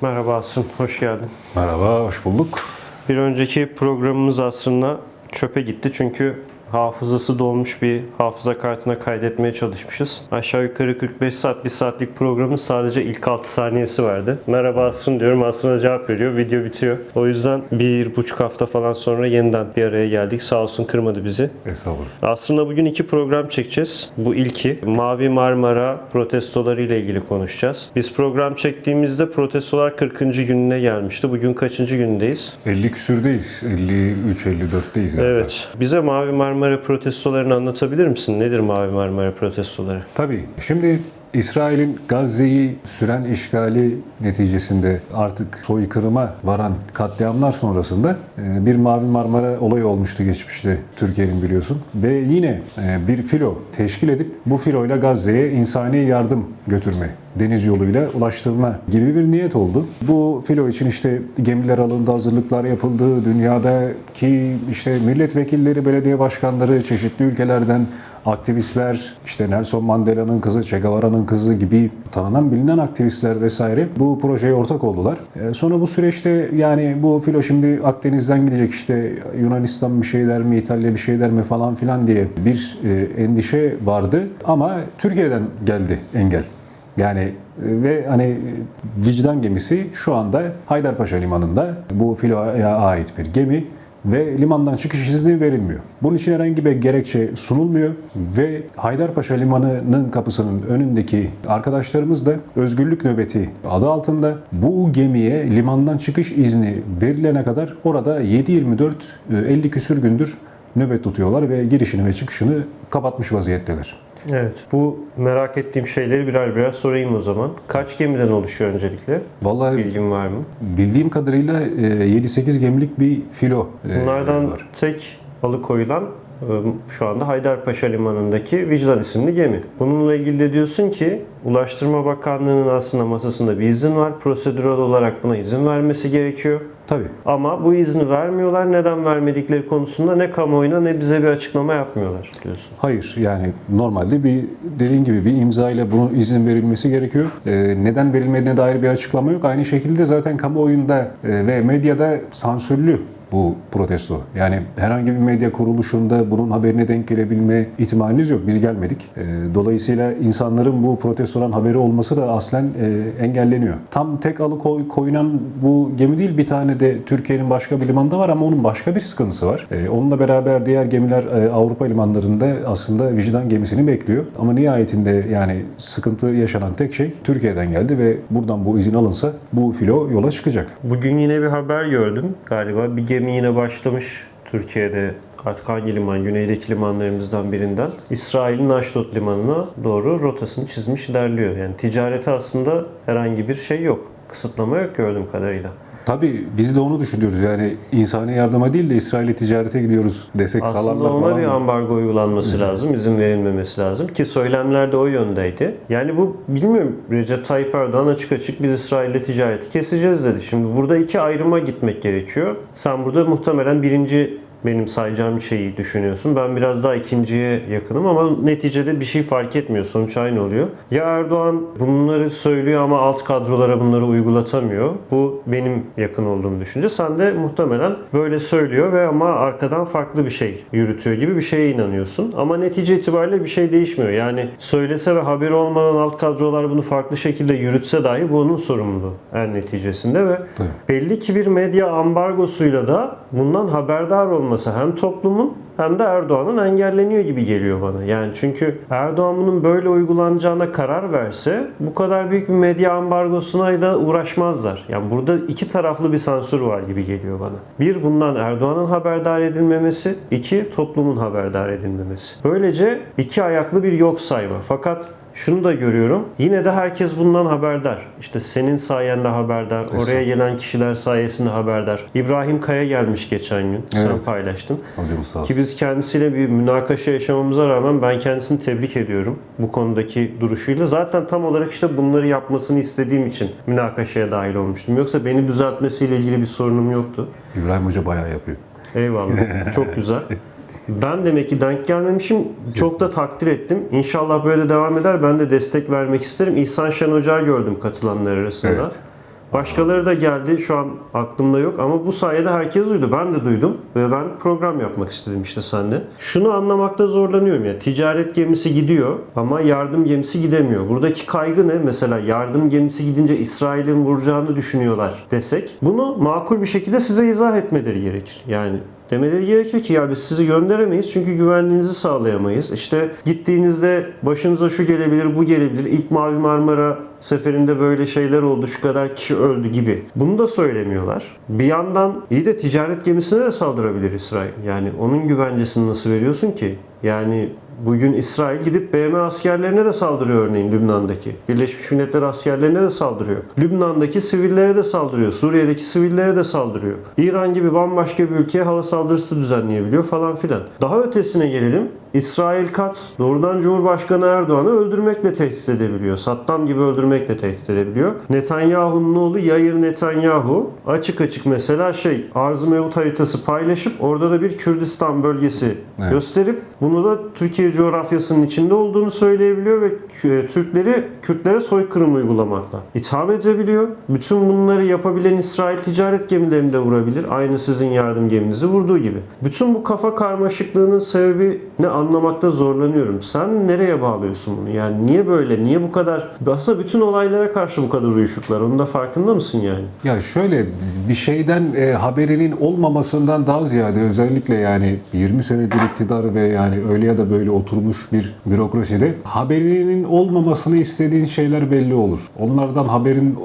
Merhaba Asım, hoş geldin. Merhaba, hoş bulduk. Bir önceki programımız aslında çöpe gitti çünkü hafızası dolmuş bir hafıza kartına kaydetmeye çalışmışız. Aşağı yukarı 45 saat, 1 saatlik programın sadece ilk 6 saniyesi vardı. Merhaba Asım diyorum, Asım da cevap veriyor, video bitiyor. O yüzden bir buçuk hafta falan sonra yeniden bir araya geldik. Sağ olsun kırmadı bizi. Estağfurullah. Aslında bugün iki program çekeceğiz. Bu ilki Mavi Marmara protestoları ile ilgili konuşacağız. Biz program çektiğimizde protestolar 40. gününe gelmişti. Bugün kaçıncı gündeyiz? 50 küsürdeyiz. 53, 54'teyiz galiba. Evet. Bize Mavi Marmara protestolarını anlatabilir misin? Nedir Mavi Marmara protestoları? Tabii. Şimdi İsrail'in Gazze'yi süren işgali neticesinde artık soykırıma varan katliamlar sonrasında e, bir Mavi Marmara olayı olmuştu geçmişte Türkiye'nin biliyorsun. Ve yine e, bir filo teşkil edip bu filoyla Gazze'ye insani yardım götürme, deniz yoluyla ulaştırma gibi bir niyet oldu. Bu filo için işte gemiler alındı, hazırlıklar yapıldı. Dünyadaki işte milletvekilleri, belediye başkanları çeşitli ülkelerden aktivistler, işte Nelson Mandela'nın kızı, Che Guevara'nın kızı gibi tanınan bilinen aktivistler vesaire bu projeye ortak oldular. E, Sonra bu süreçte yani bu filo şimdi Akdeniz'den gidecek işte Yunanistan bir şey der mi, İtalya bir şey der mi falan filan diye bir e, endişe vardı. Ama Türkiye'den geldi engel. Yani e, ve hani vicdan gemisi şu anda Haydarpaşa Limanı'nda bu filoya ait bir gemi ve limandan çıkış izni verilmiyor. Bunun için herhangi bir gerekçe sunulmuyor ve Haydarpaşa Limanı'nın kapısının önündeki arkadaşlarımız da özgürlük nöbeti adı altında bu gemiye limandan çıkış izni verilene kadar orada 7-24 e, 50 küsür gündür nöbet tutuyorlar ve girişini ve çıkışını kapatmış vaziyetteler. Evet. Bu merak ettiğim şeyleri birer birer sorayım o zaman. Kaç gemiden oluşuyor öncelikle? Vallahi Bilgin var mı? bildiğim kadarıyla e, 7-8 gemilik bir filo e, Bunlardan var. tek alıkoyulan e, şu anda Haydarpaşa Limanı'ndaki Vicdan isimli gemi. Bununla ilgili de diyorsun ki Ulaştırma Bakanlığı'nın aslında masasında bir izin var. Prosedürel olarak buna izin vermesi gerekiyor. Tabii. Ama bu izni vermiyorlar. Neden vermedikleri konusunda ne kamuoyuna ne bize bir açıklama yapmıyorlar diyorsun. Hayır yani normalde bir dediğin gibi bir imza ile bunun izin verilmesi gerekiyor. Ee, neden verilmediğine dair bir açıklama yok. Aynı şekilde zaten kamuoyunda e, ve medyada sansürlü bu protesto. Yani herhangi bir medya kuruluşunda bunun haberine denk gelebilme ihtimaliniz yok. Biz gelmedik. Ee, dolayısıyla insanların bu protestodan haberi olması da aslen e, engelleniyor. Tam tek alıkoy koyulan bu gemi değil bir tane de Türkiye'nin başka bir limanında var ama onun başka bir sıkıntısı var. Ee, onunla beraber diğer gemiler e, Avrupa limanlarında aslında vicdan gemisini bekliyor. Ama nihayetinde yani sıkıntı yaşanan tek şey Türkiye'den geldi ve buradan bu izin alınsa bu filo yola çıkacak. Bugün yine bir haber gördüm galiba. Bir gemi yine başlamış Türkiye'de artık hangi liman? Güneydeki limanlarımızdan birinden. İsrail'in Ashdod limanına doğru rotasını çizmiş ilerliyor. Yani ticarete aslında herhangi bir şey yok. Kısıtlama yok gördüğüm kadarıyla. Tabii biz de onu düşünüyoruz. Yani insani yardıma değil de İsrail'e ticarete gidiyoruz desek Aslında salarlar ona falan. bir ambargo uygulanması lazım, izin verilmemesi lazım ki söylemler de o yöndeydi. Yani bu bilmiyorum Recep Tayyip Erdoğan açık açık biz İsrail'le ticareti keseceğiz dedi. Şimdi burada iki ayrıma gitmek gerekiyor. Sen burada muhtemelen birinci benim sayacağım şeyi düşünüyorsun. Ben biraz daha ikinciye yakınım ama neticede bir şey fark etmiyor. Sonuç aynı oluyor. Ya Erdoğan bunları söylüyor ama alt kadrolara bunları uygulatamıyor. Bu benim yakın olduğum düşünce. Sen de muhtemelen böyle söylüyor ve ama arkadan farklı bir şey yürütüyor gibi bir şeye inanıyorsun. Ama netice itibariyle bir şey değişmiyor. Yani söylese ve haberi olmadan alt kadrolar bunu farklı şekilde yürütse dahi bu onun sorumluluğu en neticesinde ve Tabii. belli ki bir medya ambargosuyla da bundan haberdar olması hem toplumun hem de Erdoğan'ın engelleniyor gibi geliyor bana. Yani çünkü Erdoğan bunun böyle uygulanacağına karar verse bu kadar büyük bir medya ambargosuna da uğraşmazlar. Yani burada iki taraflı bir sansür var gibi geliyor bana. Bir bundan Erdoğan'ın haberdar edilmemesi, iki toplumun haberdar edilmemesi. Böylece iki ayaklı bir yok sayma. Fakat şunu da görüyorum. Yine de herkes bundan haberdar. İşte senin sayende haberdar. Oraya gelen kişiler sayesinde haberdar. İbrahim Kaya gelmiş geçen gün. Sen Evet. paylaştın. Hocamız sağ olsun. Ki biz kendisiyle bir münakaşa yaşamamıza rağmen ben kendisini tebrik ediyorum bu konudaki duruşuyla. Zaten tam olarak işte bunları yapmasını istediğim için münakaşaya dahil olmuştum. Yoksa beni düzeltmesiyle ilgili bir sorunum yoktu. İbrahim Hoca bayağı yapıyor. Eyvallah. Çok güzel. Ben demek ki denk gelmemişim. Çok da takdir ettim. İnşallah böyle devam eder. Ben de destek vermek isterim. İhsan Şen Hoca'yı gördüm katılanlar arasında. Evet. Başkaları da geldi şu an aklımda yok ama bu sayede herkes duydu. Ben de duydum ve ben program yapmak istedim işte seninle. Şunu anlamakta zorlanıyorum ya. Ticaret gemisi gidiyor ama yardım gemisi gidemiyor. Buradaki kaygı ne? Mesela yardım gemisi gidince İsrail'in vuracağını düşünüyorlar desek. Bunu makul bir şekilde size izah etmeleri gerekir. Yani Demeleri gerekir ki ya biz sizi gönderemeyiz çünkü güvenliğinizi sağlayamayız. İşte gittiğinizde başınıza şu gelebilir, bu gelebilir. İlk Mavi Marmara seferinde böyle şeyler oldu, şu kadar kişi öldü gibi. Bunu da söylemiyorlar. Bir yandan iyi de ticaret gemisine de saldırabilir İsrail. Yani onun güvencesini nasıl veriyorsun ki? Yani Bugün İsrail gidip BM askerlerine de saldırıyor örneğin Lübnan'daki. Birleşmiş Milletler askerlerine de saldırıyor. Lübnan'daki sivillere de saldırıyor. Suriye'deki sivillere de saldırıyor. İran gibi bambaşka bir ülkeye hava saldırısı düzenleyebiliyor falan filan. Daha ötesine gelelim. İsrail Katz doğrudan Cumhurbaşkanı Erdoğan'ı öldürmekle tehdit edebiliyor. Saddam gibi öldürmekle tehdit edebiliyor. Netanyahu'nun oğlu Yair Netanyahu açık açık mesela şey arz-ı mevut haritası paylaşıp orada da bir Kürdistan bölgesi Evet. gösterip bunu da Türkiye coğrafyasının içinde olduğunu söyleyebiliyor ve e, Türkleri Kürtlere soykırım uygulamakla itham edebiliyor. Bütün bunları yapabilen İsrail ticaret gemilerini de vurabilir. Aynı sizin yardım geminizi vurduğu gibi. Bütün bu kafa karmaşıklığının sebebi ne anlamakta zorlanıyorum. Sen nereye bağlıyorsun bunu? Yani niye böyle? Niye bu kadar? Aslında bütün olaylara karşı bu kadar uyuşuklar. Onun da farkında mısın yani? Ya şöyle bir şeyden e, haberinin olmamasından daha ziyade özellikle yani 20 senedir iktidar ve yani öyle ya da böyle oturmuş bir bürokraside haberinin olmamasını istediğin şeyler belli olur. Onlardan haberin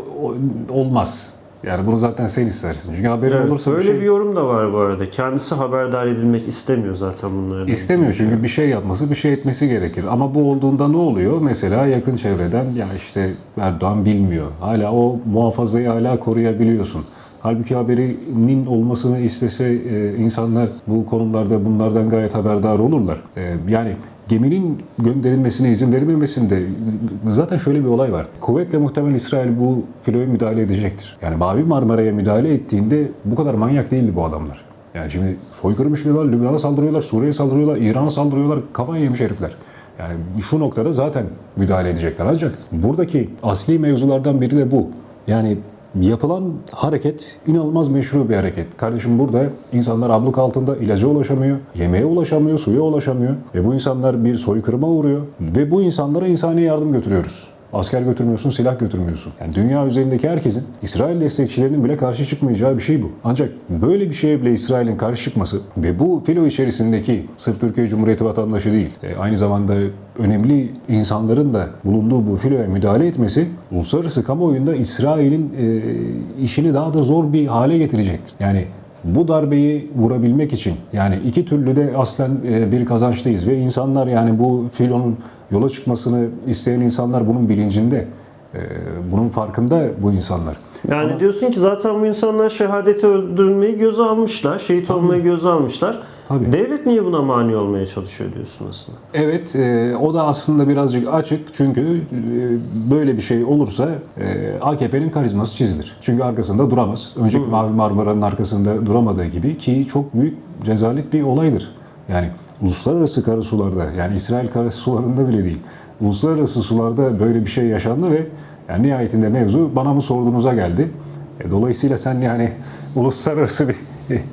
olmaz. Yani bunu zaten sen istersin. Çünkü haberin Evet, olursa böyle bir şey bir yorum da var bu arada. Kendisi haberdar edilmek istemiyor zaten bunlardan. istemiyor çünkü bir şey yapması, bir şey etmesi gerekir. Ama bu olduğunda ne oluyor? Mesela yakın çevreden ya işte Erdoğan bilmiyor. Hala o muhafazayı hala koruyabiliyorsun. Halbuki haberinin olmasını istese e, insanlar bu konularda bunlardan gayet haberdar olurlar. E, yani geminin gönderilmesine izin verilmemesinde zaten şöyle bir olay var. Kuvvetle muhtemel İsrail bu filoya müdahale edecektir. Yani Mavi Marmara'ya müdahale ettiğinde bu kadar manyak değildi bu adamlar. Yani şimdi soykırım işliyorlar, Lübnan'a saldırıyorlar, Suriye'ye saldırıyorlar, İran'a saldırıyorlar, kafayı yemiş herifler. Yani şu noktada zaten müdahale edecekler. Ancak buradaki asli mevzulardan biri de bu. Yani yapılan hareket inanılmaz meşru bir hareket. Kardeşim burada insanlar abluk altında ilaca ulaşamıyor, yemeğe ulaşamıyor, suya ulaşamıyor. Ve bu insanlar bir soykırıma uğruyor. Ve bu insanlara insani yardım götürüyoruz. Asker götürmüyorsun, silah götürmüyorsun. Yani dünya üzerindeki herkesin, İsrail destekçilerinin bile karşı çıkmayacağı bir şey bu. Ancak böyle bir şeye bile İsrail'in karşı çıkması ve bu filo içerisindeki sırf Türkiye Cumhuriyeti vatandaşı değil, e, aynı zamanda önemli insanların da bulunduğu bu filoya müdahale etmesi uluslararası kamuoyunda İsrail'in e, işini daha da zor bir hale getirecektir. Yani bu darbeyi vurabilmek için yani iki türlü de aslen e, bir kazançtayız ve insanlar yani bu filonun yola çıkmasını isteyen insanlar bunun bilincinde. E, Bunun farkında bu insanlar. Yani diyorsun ki zaten bu insanlar şehadeti öldürülmeyi göze almışlar, şehit olmayı göze almışlar. Tabii. Devlet niye buna mani olmaya çalışıyor diyorsun aslında. Evet, e, o da aslında birazcık açık çünkü e, böyle bir şey olursa e, AKP'nin karizması çizilir. Çünkü arkasında duramaz. Önceki Mavi Marmara'nın arkasında duramadığı gibi ki çok büyük rezalet bir olaydır. Yani uluslararası karasularda yani İsrail karasularında bile değil. Uluslararası sularda böyle bir şey yaşandı ve yani nihayetinde mevzu bana mı sorduğunuza geldi. E, dolayısıyla sen yani uluslararası bir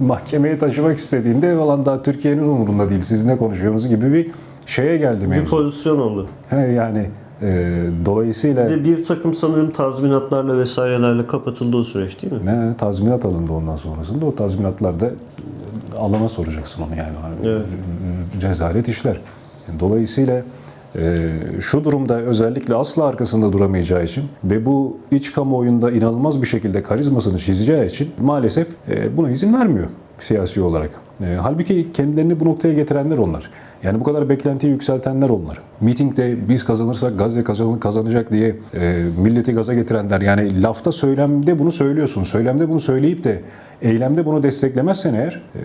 mahkemeye taşımak istediğinde falan daha Türkiye'nin umurunda değil. Siz ne konuşuyorsunuz gibi bir şeye geldi Bir mevzu. pozisyon oldu. He, yani e, dolayısıyla Bir, bir takım sanırım tazminatlarla vesairelerle kapatıldı o süreç değil mi? ne tazminat alındı ondan sonrasında. O tazminatlar da e, alana soracaksın onu yani. Evet. Rezalet işler. Dolayısıyla e, şu durumda özellikle asla arkasında duramayacağı için ve bu iç kamuoyunda inanılmaz bir şekilde karizmasını çizeceği için maalesef e, buna izin vermiyor siyasi olarak. E, halbuki kendilerini bu noktaya getirenler onlar. Yani bu kadar beklentiyi yükseltenler onlar. Mitingde biz kazanırsak Gazze kazan- kazanacak diye e, milleti gaza getirenler. Yani lafta söylemde bunu söylüyorsun. Söylemde bunu söyleyip de eylemde bunu desteklemezsen eğer e,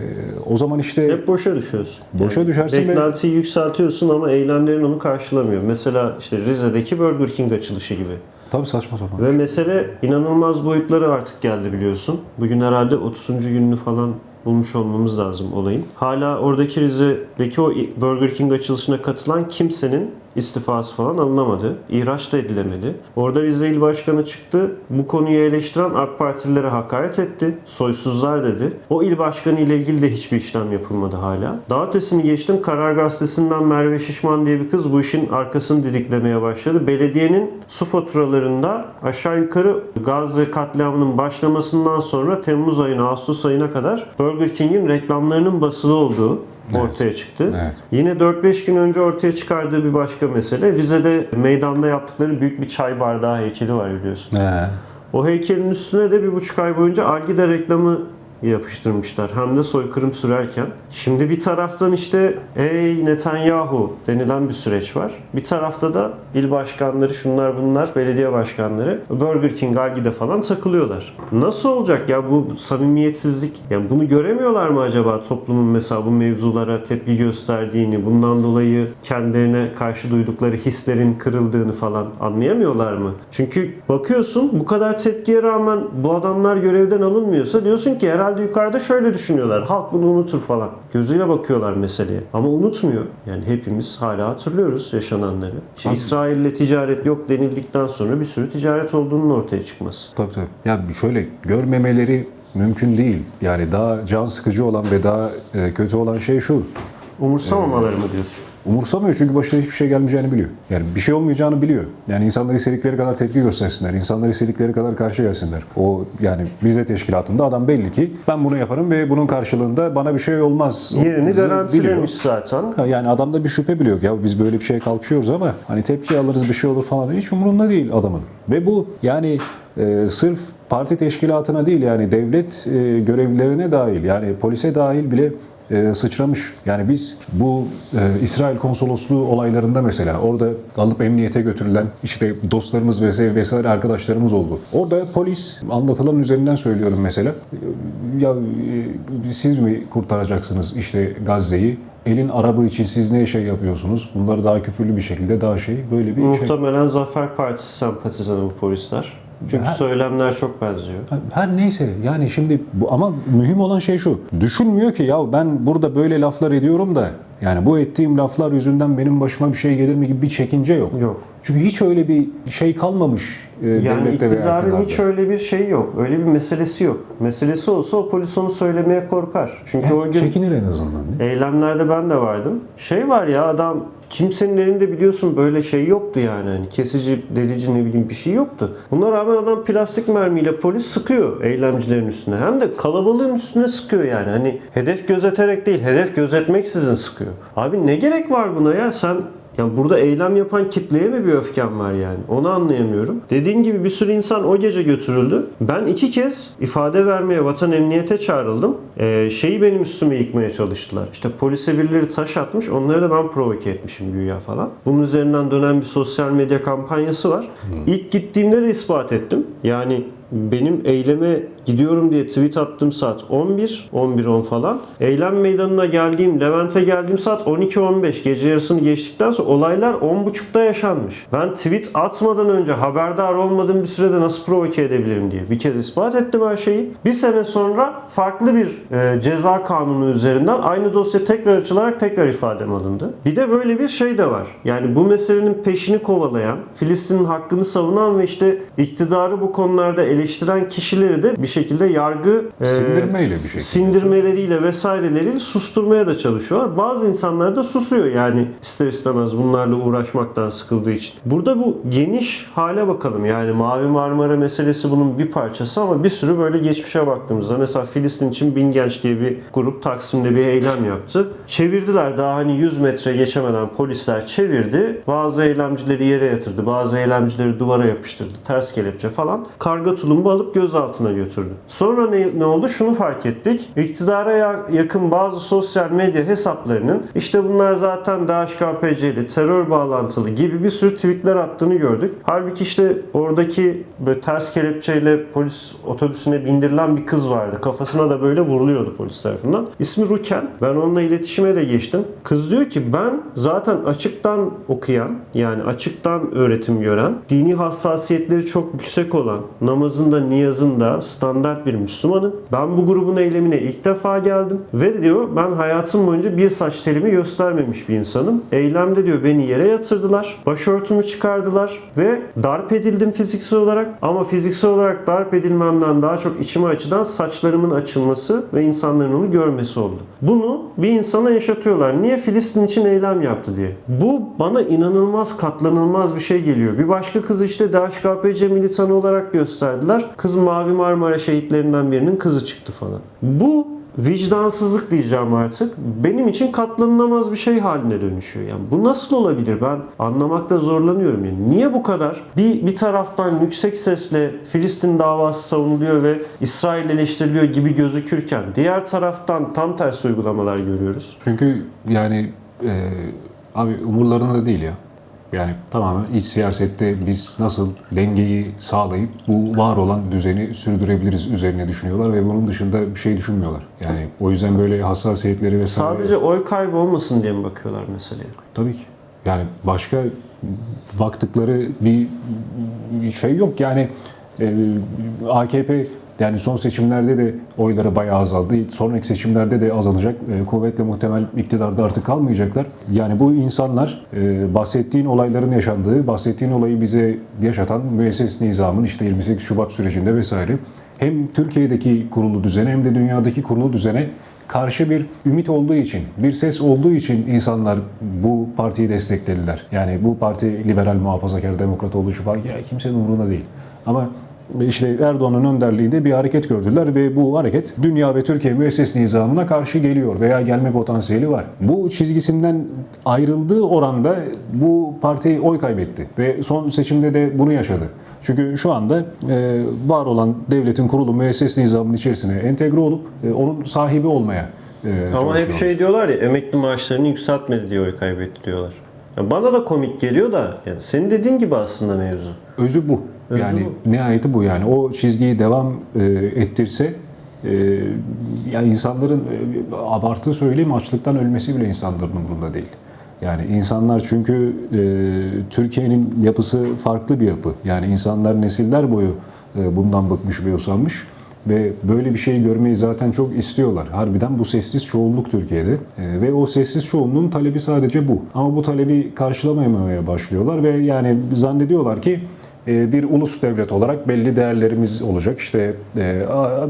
o zaman işte Hep boşa düşüyorsun. Boşa düşersin ve- Beklentiyi yükseltiyorsun ama eylemlerin onu karşılamıyor. Mesela işte Rize'deki Burger King açılışı gibi. tabii saçma sapan. Ve mesele inanılmaz boyutları artık geldi biliyorsun. Bugün herhalde 30. gününü falan bulmuş olmamız lazım olayın. Hala oradaki Rize'deki o Burger King açılışına katılan kimsenin istifası falan alınamadı. İhraç da edilemedi. Orada Rize İl Başkanı çıktı. Bu konuyu eleştiren AK Partililere hakaret etti. Soysuzlar dedi. O il başkanı ile ilgili de hiçbir işlem yapılmadı hala. Daha ötesini geçtim. Karar Gazetesi'nden Merve Şişman diye bir kız bu işin arkasını didiklemeye başladı. Belediyenin su faturalarında aşağı yukarı Gazze katliamının başlamasından sonra Temmuz ayına, Ağustos ayına kadar Burger King'in reklamlarının basılı olduğu ortaya çıktı. Evet. Yine 4-5 gün önce ortaya çıkardığı bir başka mesele. Rize'de meydanda yaptıkları büyük bir çay bardağı heykeli var biliyorsun. He. O heykelin üstüne de bir buçuk ay boyunca Algida reklamı yapıştırmışlar. Hem de soykırım sürerken. Şimdi bir taraftan işte ey Netanyahu denilen bir süreç var. Bir tarafta da il başkanları şunlar bunlar belediye başkanları Burger King, Algida falan takılıyorlar. Nasıl olacak ya bu samimiyetsizlik? Yani bunu göremiyorlar mı acaba toplumun mesela bu mevzulara tepki gösterdiğini, bundan dolayı kendilerine karşı duydukları hislerin kırıldığını falan anlayamıyorlar mı? Çünkü bakıyorsun bu kadar tepkiye rağmen bu adamlar görevden alınmıyorsa diyorsun ki herhalde yukarıda şöyle düşünüyorlar. Halk bunu unutur falan. Gözüyle bakıyorlar meseleye. Ama unutmuyor. Yani hepimiz hala hatırlıyoruz yaşananları. İşte İsrail'le ticaret yok denildikten sonra bir sürü ticaret olduğunun ortaya çıkması. Tabii tabii. Ya şöyle görmemeleri mümkün değil. Yani daha can sıkıcı olan ve daha e, kötü olan şey şu. Umursamamaları mı diyorsun? Umursamıyor çünkü başına hiçbir şey gelmeyeceğini biliyor. Yani bir şey olmayacağını biliyor. Yani insanlar istedikleri kadar tepki göstersinler. insanlar istedikleri kadar karşı gelsinler. O yani bize teşkilatında adam belli ki ben bunu yaparım ve bunun karşılığında bana bir şey olmaz. Yerini Bizi garantilemiş zaten. Ha, Yani adamda bir şüphe bile yok. Ya biz böyle bir şeye kalkışıyoruz ama hani tepki alırız bir şey olur falan. Hiç umurunda değil adamın. Ve bu yani e, sırf parti teşkilatına değil yani devlet e, görevlilerine dahil yani polise dahil bile e, sıçramış. Yani biz bu e, İsrail konsolosluğu olaylarında mesela orada alıp emniyete götürülen işte dostlarımız vesaire, vesaire arkadaşlarımız oldu. Orada polis anlatılan üzerinden söylüyorum mesela. Ya e, siz mi kurtaracaksınız işte Gazze'yi? Elin arabı için siz ne şey yapıyorsunuz? Bunları daha küfürlü bir şekilde daha şey böyle bir şey. Muhtemelen Zafer Partisi sempatizanı bu polisler. Çünkü Ha. söylemler çok benziyor. Her neyse yani şimdi bu ama mühim olan şey şu. Düşünmüyor ki ya ben burada böyle laflar ediyorum da yani bu ettiğim laflar yüzünden benim başıma bir şey gelir mi gibi bir çekince yok. Yok. Çünkü hiç öyle bir şey kalmamış e, Yani devlette veya iktidarın hiç öyle bir şey yok. Öyle bir meselesi yok. Meselesi olsa o polis onu söylemeye korkar. Çünkü o Yani gün çekinir en azından. değil mi? eylemlerde ben de vardım. Şey var ya adam kimsenin elinde biliyorsun böyle şey yoktu yani. Hani kesici, delici ne bileyim bir şey yoktu. Buna rağmen adam plastik mermiyle polis sıkıyor eylemcilerin üstüne. Hem de kalabalığın üstüne sıkıyor yani. Hani hedef gözeterek değil, hedef gözetmeksizin sıkıyor. Abi ne gerek var buna ya? Sen yani burada eylem yapan kitleye mi bir öfken var yani? Onu anlayamıyorum. Dediğin gibi bir sürü insan o gece götürüldü. Ben iki kez ifade vermeye vatan emniyete çağrıldım. Ee, şeyi benim üstüme yıkmaya çalıştılar. İşte polise birileri taş atmış. Onları da ben provoke etmişim güya falan. Bunun üzerinden dönen bir sosyal medya kampanyası var. İlk gittiğimde de ispat ettim. Yani benim eyleme gidiyorum diye tweet attığım saat 11, 11.10 falan. Eylem meydanına geldiğim, Levent'e geldiğim saat 12.15. Gece yarısını geçtikten sonra olaylar 10.30'da yaşanmış. Ben tweet atmadan önce haberdar olmadığım bir sürede nasıl provoke edebilirim diye bir kez ispat ettim her şeyi. Bir sene sonra farklı bir e, ceza kanunu üzerinden aynı dosya tekrar açılarak tekrar ifadem alındı. Bir de böyle bir şey de var. Yani bu meselenin peşini kovalayan, Filistin'in hakkını savunan ve işte iktidarı bu konularda eleştiren kişileri de bir şekilde yargı e, Sindirmeyle bir şekilde. sindirmeleriyle vesaireleriyle susturmaya da çalışıyorlar. Bazı insanlar da susuyor yani ister istemez bunlarla uğraşmaktan sıkıldığı için. Burada bu geniş hale bakalım. Yani Mavi Marmara meselesi bunun bir parçası ama bir sürü böyle geçmişe baktığımızda mesela Filistin için Bin Genç diye bir grup Taksim'de bir eylem yaptı. Çevirdiler daha hani 100 metre geçemeden polisler çevirdi. Bazı eylemcileri yere yatırdı. Bazı eylemcileri duvara yapıştırdı. Ters kelepçe falan. Karga tulumbu alıp gözaltına götürdü. Sonra ne, ne oldu? Şunu fark ettik. İktidara ya- yakın bazı sosyal medya hesaplarının işte bunlar zaten DHKPC'li, terör bağlantılı gibi bir sürü tweetler attığını gördük. Halbuki işte oradaki böyle ters kelepçeyle polis otobüsüne bindirilen bir kız vardı. Kafasına da böyle vuruluyordu polis tarafından. İsmi Ruken. Ben onunla iletişime de geçtim. Kız diyor ki ben zaten açıktan okuyan yani açıktan öğretim gören, dini hassasiyetleri çok yüksek olan, namazı namazında, niyazında standart bir Müslümanım. Ben bu grubun eylemine ilk defa geldim. Ve diyor ben hayatım boyunca bir saç telimi göstermemiş bir insanım. Eylemde diyor beni yere yatırdılar. Başörtümü çıkardılar ve darp edildim fiziksel olarak. Ama fiziksel olarak darp edilmemden daha çok içime açıdan saçlarımın açılması ve insanların onu görmesi oldu. Bunu bir insana yaşatıyorlar. Niye Filistin için eylem yaptı diye. Bu bana inanılmaz katlanılmaz bir şey geliyor. Bir başka kız işte DHKPC militanı olarak gösterdiler. Kız Mavi Marmara şehitlerinden birinin kızı çıktı falan. Bu vicdansızlık diyeceğim artık. Benim için katlanılamaz bir şey haline dönüşüyor. Yani bu nasıl olabilir? Ben anlamakta zorlanıyorum. Yani niye bu kadar? Bir bir taraftan yüksek sesle Filistin davası savunuluyor ve İsrail eleştiriliyor gibi gözükürken diğer taraftan tam tersi uygulamalar görüyoruz. Çünkü yani e, abi umurlarında değil ya. Yani tamamen iç siyasette biz nasıl dengeyi sağlayıp bu var olan düzeni sürdürebiliriz üzerine düşünüyorlar ve bunun dışında bir şey düşünmüyorlar. Yani o yüzden böyle hassasiyetleri vesaire... Sadece oy kaybı olmasın diye mi bakıyorlar meseleye? Tabii ki. Yani başka baktıkları bir bir şey yok. Yani e, AKP yani son seçimlerde de oyları bayağı azaldı. Sonraki seçimlerde de azalacak. E, kuvvetle muhtemel iktidarda artık kalmayacaklar. Yani bu insanlar e, bahsettiğin olayların yaşandığı, bahsettiğin olayı bize yaşatan müesses nizamın işte 28 Şubat sürecinde vesaire hem Türkiye'deki kurulu düzene hem de dünyadaki kurulu düzene karşı bir ümit olduğu için, bir ses olduğu için insanlar bu partiyi desteklediler. Yani bu parti liberal, muhafazakar, demokrat olduğu için falan ya kimsenin umurunda değil. Ama işte Erdoğan'ın önderliğinde bir hareket gördüler ve bu hareket dünya ve Türkiye müesses nizamına karşı geliyor veya gelme potansiyeli var. Bu çizgisinden ayrıldığı oranda bu parti oy kaybetti ve son seçimde de bunu yaşadı. Çünkü şu anda e, var olan devletin kurulu müesses nizamının içerisine entegre olup e, onun sahibi olmaya e, Ama hep şey diyorlar ya emekli maaşlarını yükseltmedi diye oy kaybetti diyorlar. Ya bana da komik geliyor da yani senin dediğin gibi aslında mevzu. Özü bu. Özü yani nihayeti bu yani. O çizgiyi devam e, ettirse e, ya insanların e, abartı söyleyeyim açlıktan ölmesi bile insanların umurunda değil. Yani insanlar çünkü e, Türkiye'nin yapısı farklı bir yapı. Yani insanlar nesiller boyu e, bundan bıkmış ve usanmış. Ve böyle bir şey görmeyi zaten çok istiyorlar. Harbiden bu sessiz çoğunluk Türkiye'de. E, ve o sessiz çoğunluğun talebi sadece bu. Ama bu talebi karşılamamaya başlıyorlar ve yani zannediyorlar ki bir ulus devlet olarak belli değerlerimiz olacak. İşte e,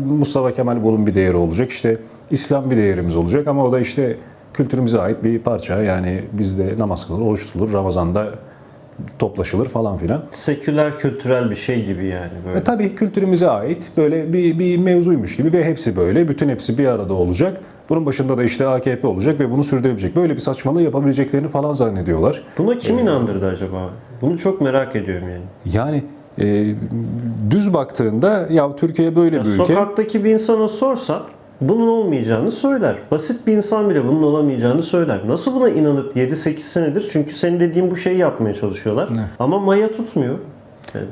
Mustafa Kemal Bulun bir değeri olacak. İşte İslam bir değerimiz olacak ama o da işte kültürümüze ait bir parça. Yani bizde namaz kılır, oruç tutulur, Ramazan'da toplaşılır falan filan. Seküler kültürel bir şey gibi yani böyle. E, tabii kültürümüze ait böyle bir, bir mevzuymuş gibi ve hepsi böyle. Bütün hepsi bir arada olacak. Bunun başında da işte AKP olacak ve bunu sürdürebilecek. Böyle bir saçmalığı yapabileceklerini falan zannediyorlar. Buna kim inandırdı acaba? Bunu çok merak ediyorum yani. Yani e, düz baktığında ya Türkiye böyle Ya bir ülke. sokaktaki bir insana sorsa bunun olmayacağını söyler. Basit bir insan bile bunun olamayacağını söyler. Nasıl buna inanıp 7-8 senedir? Çünkü senin dediğin bu şeyi yapmaya çalışıyorlar. Ne? Ama maya tutmuyor. Yani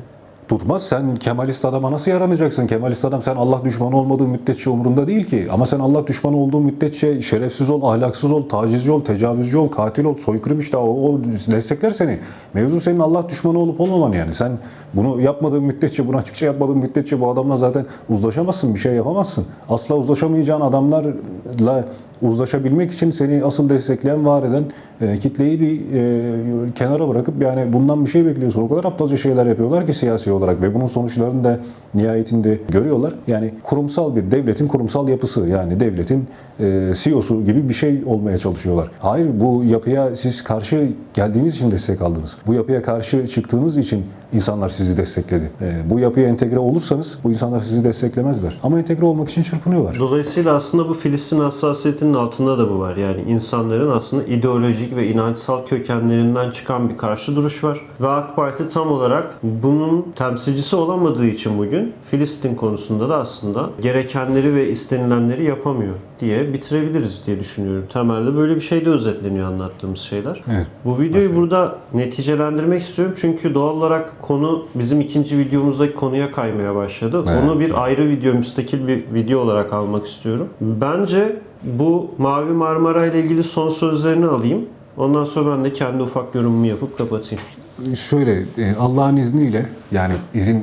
Tutmaz. Sen Kemalist adama nasıl yaranacaksın? Kemalist adam sen Allah düşmanı olmadığı müddetçe umurunda değil ki. Ama sen Allah düşmanı olduğu müddetçe şerefsiz ol, ahlaksız ol, tacizci ol, tecavüzcü ol, katil ol, soykırım işte o, o destekler seni. Mevzu senin Allah düşmanı olup olmaman yani. Sen bunu yapmadığın müddetçe, bunu açıkça yapmadığın müddetçe bu adamla zaten uzlaşamazsın, bir şey yapamazsın. Asla uzlaşamayacağın adamlarla uzlaşabilmek için seni asıl destekleyen, var eden e, kitleyi bir e, kenara bırakıp yani bundan bir şey bekliyorsun. O kadar aptalca şeyler yapıyorlar ki siyasi olarak ve bunun sonuçlarını da nihayetinde görüyorlar. Yani kurumsal bir devletin kurumsal yapısı yani devletin e, CEO'su gibi bir şey olmaya çalışıyorlar. Hayır bu yapıya siz karşı geldiğiniz için destek aldınız. Bu yapıya karşı çıktığınız için insanlar sizi destekledi. E, bu yapıya entegre olursanız bu insanlar sizi desteklemezler. Ama entegre olmak için çırpınıyorlar. Dolayısıyla aslında bu Filistin hassasiyetinin altında da bu var. Yani insanların aslında ideolojik ve inançsal kökenlerinden çıkan bir karşı duruş var. Ve AK Parti tam olarak bunun temsilcisi olamadığı için bugün Filistin konusunda da aslında gerekenleri ve istenilenleri yapamıyor diye bitirebiliriz diye düşünüyorum. Temelde böyle bir şey de özetleniyor anlattığımız şeyler. Evet. Bu videoyu burada neticelendirmek istiyorum çünkü doğal olarak konu bizim ikinci videomuzdaki konuya kaymaya başladı. Evet. Onu bir ayrı video, müstakil bir video olarak almak istiyorum. Bence bu Mavi Marmara ile ilgili son sözlerini alayım. Ondan sonra ben de kendi ufak yorumumu yapıp kapatayım. Şöyle e, Allah'ın izniyle yani izin e,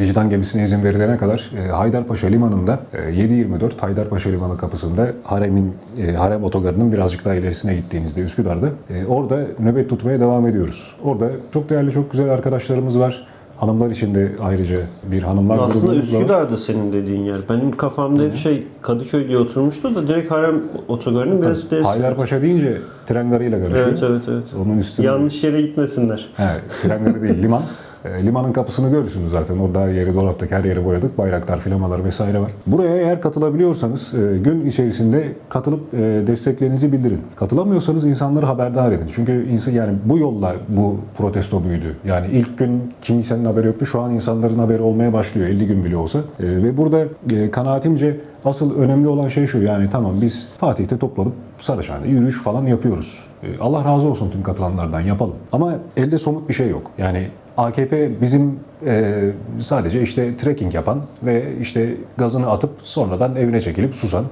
vicdan gemisine izin verilene kadar e, Haydarpaşa Limanı'nda e, 7-24 Haydarpaşa Limanı kapısında haremin e, harem otogarının birazcık daha ilerisine gittiğinizde Üsküdar'da e, orada nöbet tutmaya devam ediyoruz. Orada çok değerli çok güzel arkadaşlarımız var. Hanımlar için de ayrıca bir hanımlar Aslında grubumuz var. Üsküdar'da senin dediğin yer. Benim kafamda hep şey Kadıköy diye oturmuştu da direkt Harem otogarının biraz ilerisi. Haydarpaşa deyince tren garıyla karışıyor. Evet evet evet. Onun üstünde. Yanlış yere gitmesinler. He, tren garı değil, liman. E, limanın kapısını görürsünüz zaten. Orada her yeri dolaptık, her yeri boyadık. Bayraklar, flamalar vesaire var. Buraya eğer katılabiliyorsanız e, gün içerisinde katılıp e, desteklerinizi bildirin. Katılamıyorsanız insanları haberdar edin. Çünkü insan yani bu yolla bu protesto büyüdü. Yani ilk gün kimsenin haberi yoktu. Şu an insanların haberi olmaya başlıyor 50 gün bile olsa. Ve burada kanaatimce asıl önemli olan şey şu. Yani tamam biz Fatih'te toplanıp Saraçhane'de yürüyüş falan yapıyoruz. Allah razı olsun tüm katılanlardan yapalım. Ama elde somut bir şey yok. Yani AKP bizim e, sadece işte trekking yapan ve işte gazını atıp sonradan evine çekilip susan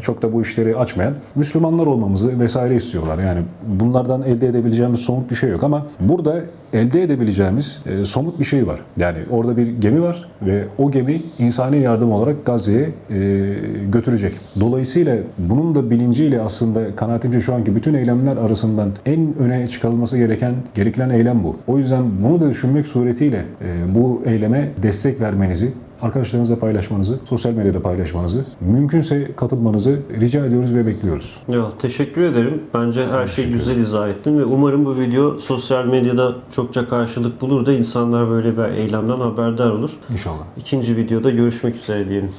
çok da bu işleri açmayan Müslümanlar olmamızı vesaire istiyorlar. Yani bunlardan elde edebileceğimiz somut bir şey yok ama burada elde edebileceğimiz e, somut bir şey var. Yani orada bir gemi var ve o gemi insani yardım olarak Gazze'ye e, götürecek. Dolayısıyla bunun da bilinciyle aslında kanaatimce şu anki bütün eylemler arasından en öne çıkarılması gereken gerekilen eylem bu. O yüzden bunu da düşünmek suretiyle e, bu eyleme destek vermenizi arkadaşlarınızla paylaşmanızı, sosyal medyada paylaşmanızı, mümkünse katılmanızı rica ediyoruz ve bekliyoruz. Ya teşekkür ederim. Bence her şeyi güzel izah ettin ve umarım bu video sosyal medyada çokça karşılık bulur da insanlar böyle bir eylemden haberdar olur. İnşallah. İkinci videoda görüşmek üzere diyelim.